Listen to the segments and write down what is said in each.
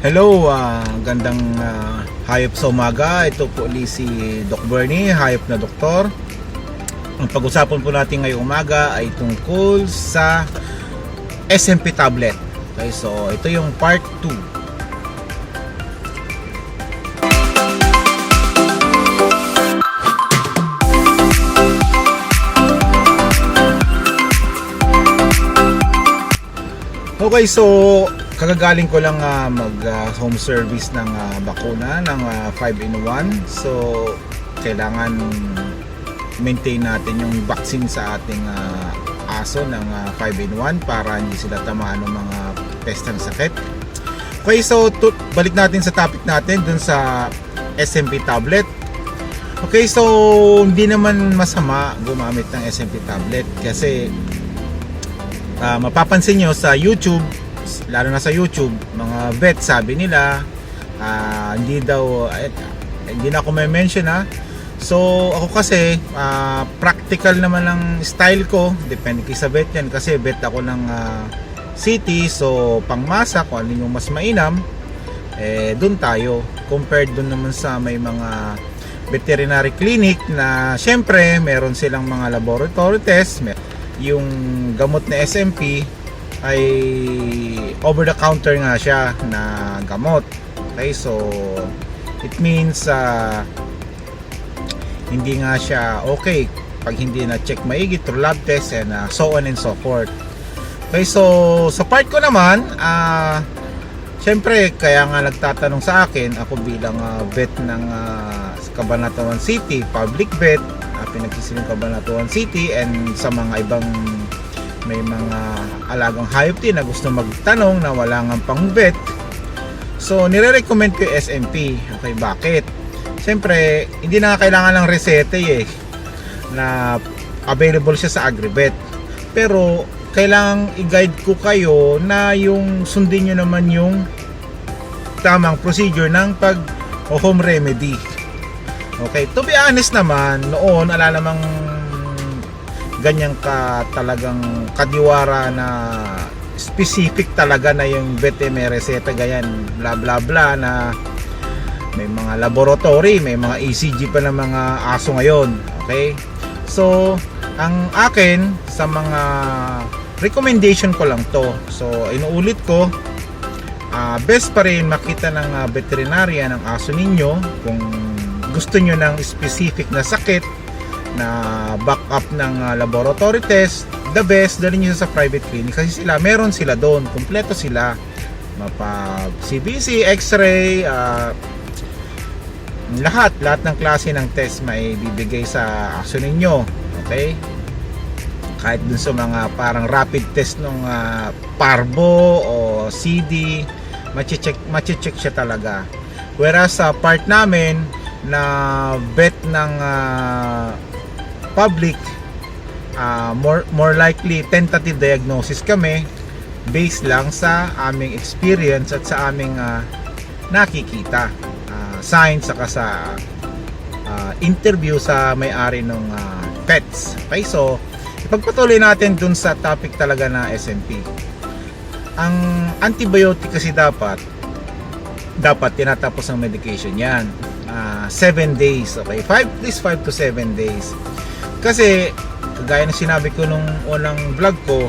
Hello, ah, gandang ah, hayop sa umaga. Ito po ulit si Doc Bernie, hayop na doktor. Ang pag-usapan po natin ngayong umaga ay tungkol sa SMP tablet. Okay, so ito yung part 2. Okay, so kagagaling ko lang ah, mag ah, home service ng ah, bakuna ng 5-in-1. So kailangan maintain natin yung vaccine sa ating ah, aso ng 5-in-1 para hindi sila tamaan ng mga pesta ng sakit. Okay, so tu- balik natin sa topic natin dun sa SMP tablet. Okay, so hindi naman masama gumamit ng SMP tablet kasi Ah, mapapansin nyo sa YouTube, lalo na sa YouTube, mga vet sabi nila, ah, hindi daw, eh, hindi na ako may mention ha. So ako kasi, ah, practical naman ang style ko, depende kay sa vet yan kasi vet ako ng ah, city, so pangmasa, kung alin yung mas mainam, eh doon tayo. Compared doon naman sa may mga veterinary clinic na syempre meron silang mga laboratory test, yung gamot na SMP ay over the counter nga siya na gamot. Okay, so it means uh, hindi nga siya okay pag hindi na check maigi through lab test and uh, so on and so forth. Okay, so sa part ko naman, ah Siyempre, kaya nga nagtatanong sa akin, ako bilang ah, vet ng ah, Cabanatuan City, public vet, uh, pinagsisilong Cabanatuan City, and sa mga ibang may mga alagang hayop din na gusto magtanong na wala nga pang vet. So, nire-recommend ko yung SMP. Okay, bakit? Siyempre, hindi na nga kailangan ng resete eh, na available siya sa AgriVet. Pero, kailangang i-guide ko kayo na yung sundin nyo naman yung tamang procedure ng pag home remedy. Okay, to be honest naman, noon ala namang ganyan ka talagang kadiwara na specific talaga na yung vet eh, may reseta ganyan bla bla bla na may mga laboratory, may mga ECG pa ng mga aso ngayon. Okay? So, ang akin sa mga recommendation ko lang to. So, inuulit ko, ah, best pa rin makita ng ah, veterinarian ang aso ninyo kung gusto nyo ng specific na sakit na backup ng ah, laboratory test the best dali nyo sa private clinic. Kasi sila meron sila doon. Kumpleto sila. Mapa CBC, X-ray ah, lahat lahat ng klase ng test may bibigay sa aso ninyo. Okay? Kahit dun sa mga parang rapid test ng parbo o CD mache-check mache-check siya talaga. Whereas sa part namin na vet ng ah, public ah, more more likely tentative diagnosis kami based lang sa aming experience at sa aming ah, nakikita ah, signs saka sa ah, interview sa may-ari ng ah, pets. Okay so ipagpatuloy natin dun sa topic talaga na SMP ang antibiotic kasi dapat dapat tinatapos ang medication yan 7 days okay? 5 at least 5 to 7 days kasi kagaya ng sinabi ko nung unang vlog ko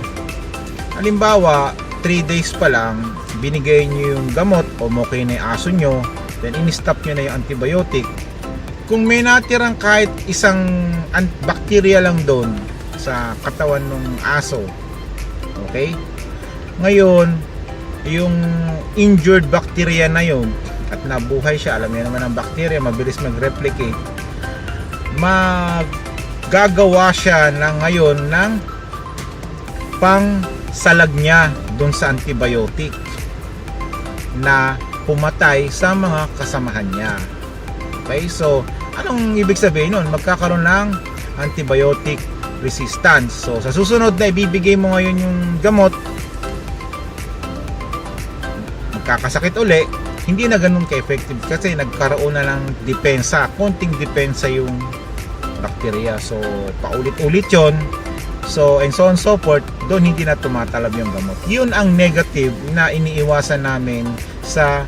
halimbawa 3 days pa lang binigay nyo yung gamot o okay na yung aso nyo then in-stop nyo na yung antibiotic. Kung may natirang kahit isang an- bacteria lang doon sa katawan ng aso okay? Ngayon yung injured bacteria na yun at nabuhay siya alam niyo naman ang bacteria mabilis mag-replicate maggagawa siya na ngayon ng pang salag niya doon sa antibiotic na pumatay sa mga kasamahan niya. Okay so anong ibig sabihin nun? Magkakaroon ng antibiotic resistance. So sa susunod na ibibigay mo ngayon yung gamot magkakasakit uli hindi na ganun ka-effective kasi nagkaroon na ng depensa, konting depensa yung bacteria. So, paulit-ulit yon So, and so on and so forth, doon hindi na tumatalab yung gamot. Yun ang negative na iniiwasan namin sa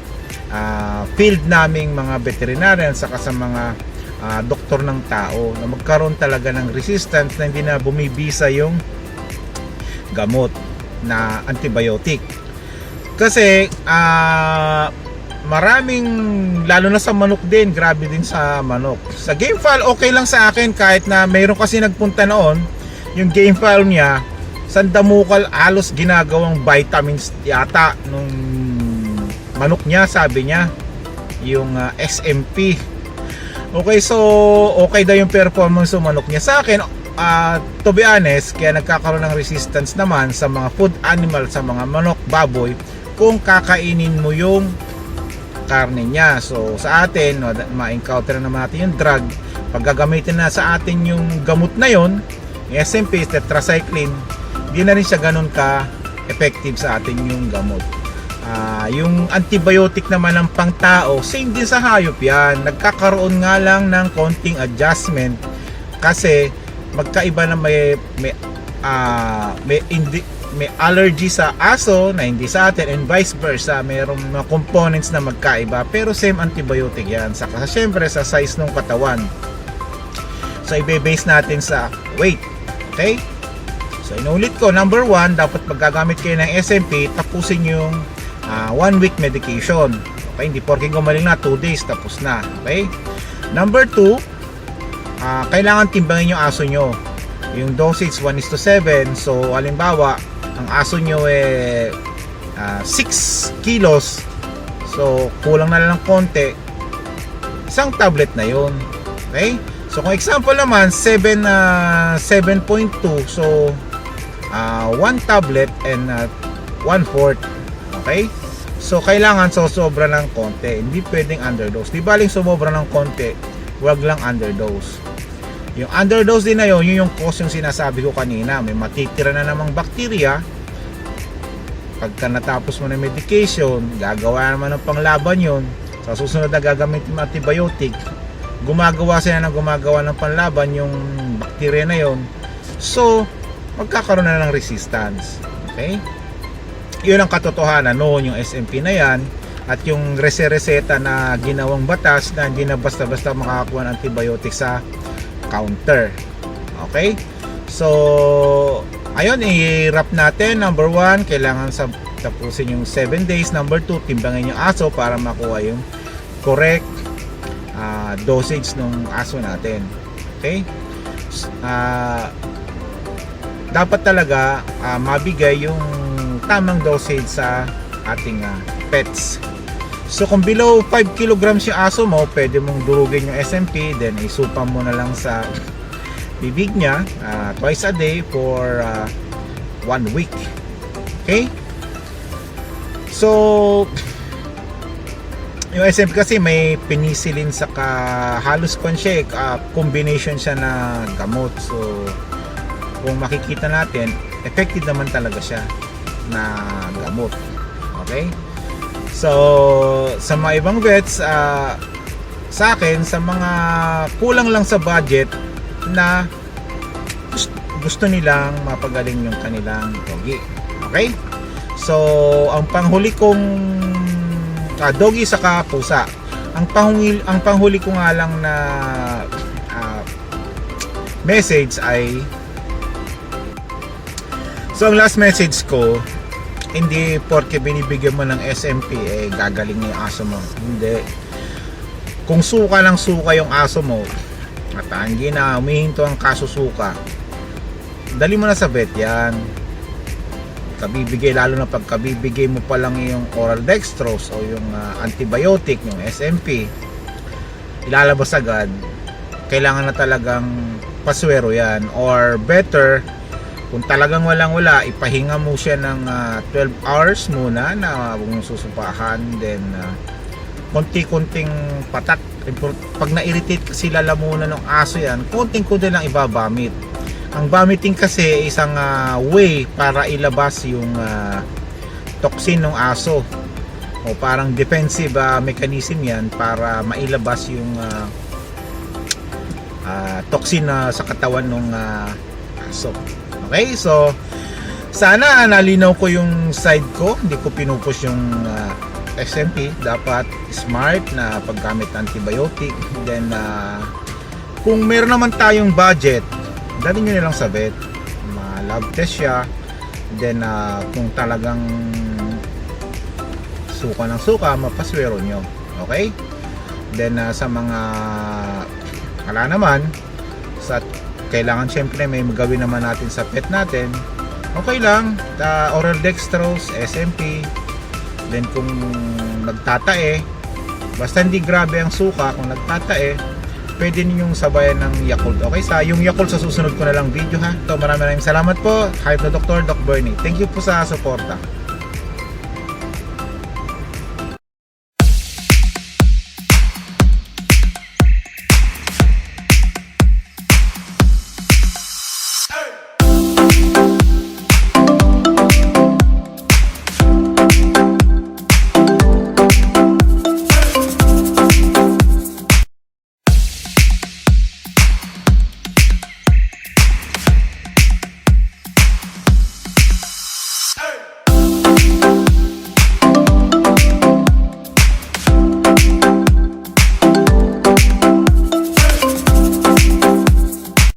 ah, field naming mga veterinarian saka sa mga ah, doktor ng tao na magkaroon talaga ng resistance na hindi na bumibisa yung gamot na antibiotic. Kasi ah maraming lalo na sa manok din, grabe din sa manok. Sa game file okay lang sa akin kahit na mayroon kasi nagpunta noon yung game file niya sandamukal alos ginagawang vitamins yata nung manok niya sabi niya yung ah, SMP okay so okay daw yung performance ng manok niya sa akin ah, to be honest kaya nagkakaroon ng resistance naman sa mga food animal sa mga manok baboy kung kakainin mo yung karne niya. So sa atin, ma-encounter naman natin yung drug. Pag gagamitin na sa atin yung gamot na yon, yung SMP, tetracycline, di na rin siya ganun ka effective sa atin yung gamot. Ah, yung antibiotic naman ng pangtao, same din sa hayop yan. Nagkakaroon nga lang ng konting adjustment kasi magkaiba na may may ah, may indi, may allergy sa aso na hindi sa atin and vice versa mayroong mga components na magkaiba. Pero same antibiotic yan. Saka syempre sa size ng katawan. So ibe-base natin sa weight. Okay? So inulit ko number one dapat pag gagamit kayo ng SMP tapusin yung ah, one week medication. Okay? Hindi porke gumaling na 2 days tapos na. Okay? Number two ah, kailangan timbangin yung aso nyo. Yung dosage 1 is to 7 so halimbawa ang aso nyo eh 6 kilos. So kulang na lang ng konti. Isang tablet na yun. Okay? So kung example naman 7 na 7.2 so 1 tablet and 1 fourth okay? So kailangan so sobra ng konti. Hindi pwedeng underdose. Di baling sumobra ng konti wag lang underdose yung underdose din na yun, yun yung cause yung sinasabi ko kanina. May matitira na namang bakterya. Pagka natapos mo ng medication, gagawa naman ng panglaban yun. Sa susunod na gagamit yung antibiotic, gumagawa sila ng gumagawa ng panlaban yung bakterya na yun. So, magkakaroon na ng resistance. Okay? Yun ang katotohanan noon yung SMP na yan at yung rese-reseta na ginawang batas na hindi na basta-basta makakakuha ng antibiotic sa counter. Okay? So, ayun, i-wrap natin. Number one, kailangan sa tapusin yung 7 days. Number two, timbangin yung aso para makuha yung correct ah, dosage ng aso natin. Okay? Ah, dapat talaga ah, mabigay yung tamang dosage sa ating ah, pets. So kung below 5 kilograms yung aso mo, pwede mong durugin yung SMP, then isupa mo na lang sa bibig niya ah, twice a day for ah, one week. Okay? So yung SMP kasi may penicillin sa halos kwan eh, ah, combination siya na gamot. So kung makikita natin, effective naman talaga siya na gamot. Okay? So, sa mga ibang vets, ah, sa akin, sa mga kulang lang sa budget na gust- gusto nilang mapagaling yung kanilang doggy. Okay? So, ang panghuli kong ah, doggy saka pusa. Ang panghuli, ang panghuli ko nga lang na ah, message ay So, ang last message ko, hindi porke binibigyan mo ng SMP eh gagaling yung aso mo. Hindi. Kung suka ng suka yung aso mo at hindi na umihinto ang kasusuka dali mo na sa vet yan. Kabibigay lalo na pag kabibigay mo pa lang yung oral dextrose o yung ah, antibiotic yung SMP ilalabas agad. Kailangan na talagang paswero yan. Or better kung talagang walang wala ipahinga mo siya ng ah, 12 hours muna na mong susupahan then ah, konti-konting patak. Pag na-irritate kasi lalamunan ng aso yan konting-konti lang ibabamit. Ang vomiting kasi isang ah, way para ilabas yung ah, toxin ng aso. O parang defensive ah, mechanism yan para mailabas yung ah, ah, toxin na sa katawan ng aso Okay, so sana nalinaw ko yung side ko, hindi ko pinupush yung ah, SMP dapat smart na paggamit ng antibiotic. Then ah, kung meron naman tayong budget dali nyo nilang sa vet. Ma-lab test siya. Then ah, kung talagang suka ng suka mapaswero nyo. Okay? Then ah, sa mga wala naman sa kailangan syempre may magawin naman natin sa pet natin okay lang. Ta oral dextrose SMP then kung nagtatae basta hindi grabe ang suka kung nagtatae pwede ninyong sabayan ng Yakult. Okay sa yung Yakult sa susunod ko na lang video ha? To maraming maraming salamat po hi to Dr. Doc Bernie. Thank you po sa suporta